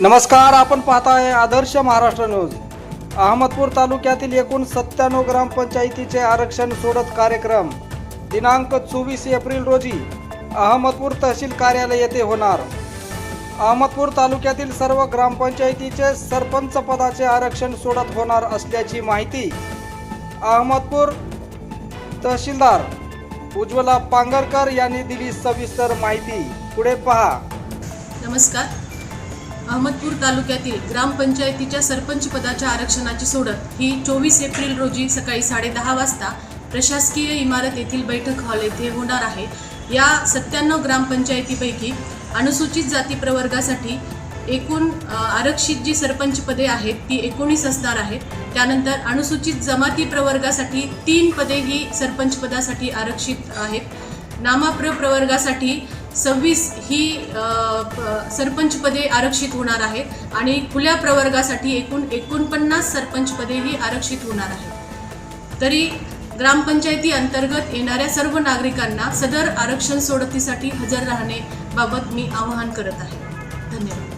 नमस्कार आपण पाहताय आदर्श महाराष्ट्र न्यूज. अहमदपूर तालुक्यातील एकूण सत्त्याण्णव ग्रामपंचायतीचे आरक्षण सोडत कार्यक्रम. दिनांक चोवीस एप्रिल रोजी अहमदपूर तहसील कार्यालय येथे होणार. अहमदपूर तालुक्यातील सर्व ग्रामपंचायतीचे सरपंच पदाचे आरक्षण सोडत होणार असल्याची माहिती अहमदपूर तहसीलदार उज्ज्वला पांगरकर यांनी दिली सविस्तर माहिती. पुढे पहा. नमस्कार. अहमदपूर तालुक्यातील ग्रामपंचायतीच्या सरपंच पदाच्या आरक्षणाची सोडत ही चोवीस एप्रिल रोजी सकाळी साडेदहा वाजता प्रशासकीय इमारत येथील बैठक हॉल येथे होणार आहे. या सत्त्याण्णव ग्रामपंचायतीपैकी अनुसूचित जाती प्रवर्गासाठी एकूण आरक्षित जी सरपंच पदे आहेत ती एकोणीस असणार आहेत. त्यानंतर अनुसूचित जमाती प्रवर्गासाठी तीन पदे ही सरपंच पदासाठी आरक्षित आहेत. नामाप्र प्रवर्गासाठी सव्वीस ही सरपंचपदे आरक्षित होणार आहेत आणि खुल्या प्रवर्गासाठी एकूण एकोणपन्नास सरपंचपदे ही आरक्षित होणार आहेत. तरी ग्रामपंचायती अंतर्गत येणाऱ्या सर्व नागरिकांना सदर आरक्षण सोडतीसाठी हजर राहणे बाबत मी आवाहन करत आहे. धन्यवाद.